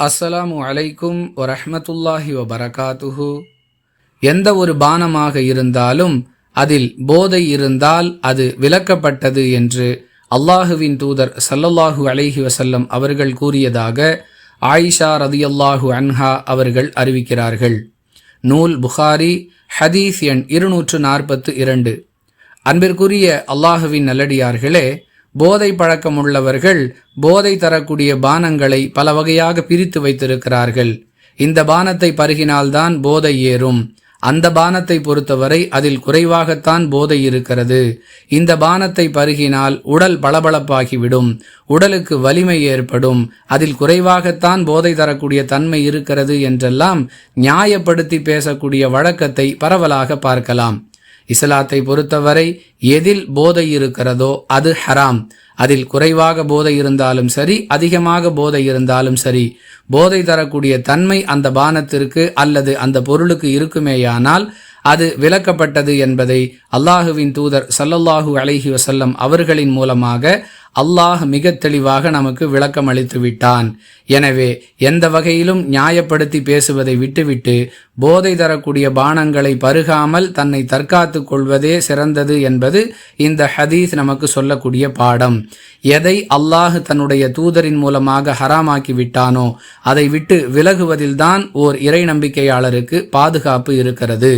அஸ்ஸலாமு அலைக்கும் வரஹமத்துல்லாஹி வபரகாத்துஹு. எந்த ஒரு பானமாக இருந்தாலும் அதில் போதை இருந்தால் அது விலக்கப்பட்டது என்று அல்லாஹுவின் தூதர் சல்லல்லாஹு அலைஹி வசல்லம் அவர்கள் கூறியதாக ஆயிஷா ரதியல்லாஹு அன்ஹா அவர்கள் அறிவிக்கிறார்கள். நூல் புகாரி ஹதீஸ் எண் இருநூற்று நாற்பத்து இரண்டு. அன்பிற்குரிய அல்லாஹுவின் நல்லடியார்களே போதை பழக்கம் உள்ளவர்கள் போதை தரக்கூடிய பானங்களை பல வகையாக பிரித்து வைத்திருக்கிறார்கள். இந்த பானத்தை பருகினால்தான் போதை ஏறும். அந்த பானத்தை பொறுத்தவரை அதில் குறைவாகத்தான் போதை இருக்கிறது. இந்த பானத்தை பருகினால் உடல் பளபளப்பாகிவிடும். உடலுக்கு வலிமை ஏற்படும். அதில் குறைவாகத்தான் போதை தரக்கூடிய தன்மை இருக்கிறது என்றெல்லாம் நியாயப்படுத்தி பேசக்கூடிய வழக்கத்தை பரவலாக பார்க்கலாம். இஸ்லாத்தை பொறுத்தவரை எதில் போதை இருக்கிறதோ அது ஹராம். அதில் குறைவாக போதை இருந்தாலும் சரி அதிகமாக போதை இருந்தாலும் சரி போதை தரக்கூடிய தன்மை அந்த பானத்திற்கு அல்லது அந்த பொருளுக்கு இருக்குமேயானால் அது விலக்கப்பட்டது என்பதை அல்லாஹுவின் தூதர் சல்லல்லாஹு அலஹி வசல்லம் அவர்களின் மூலமாக அல்லாஹ் மிக தெளிவாக நமக்கு விளக்கம் அளித்து விட்டான். எனவே எந்த வகையிலும் நியாயப்படுத்தி பேசுவதை விட்டுவிட்டு போதை தரக்கூடிய பானங்களை பருகாமல் தன்னை தற்காத்து கொள்வதே சிறந்தது என்பது இந்த ஹதீஸ் நமக்கு சொல்லக்கூடிய பாடம். எதை அல்லாஹ் தன்னுடைய தூதரின் மூலமாக ஹராமாக்கி விட்டானோ அதை விட்டு விலகுவதில்தான் ஓர் இறை நம்பிக்கையாளருக்கு பாதுகாப்பு இருக்கிறது.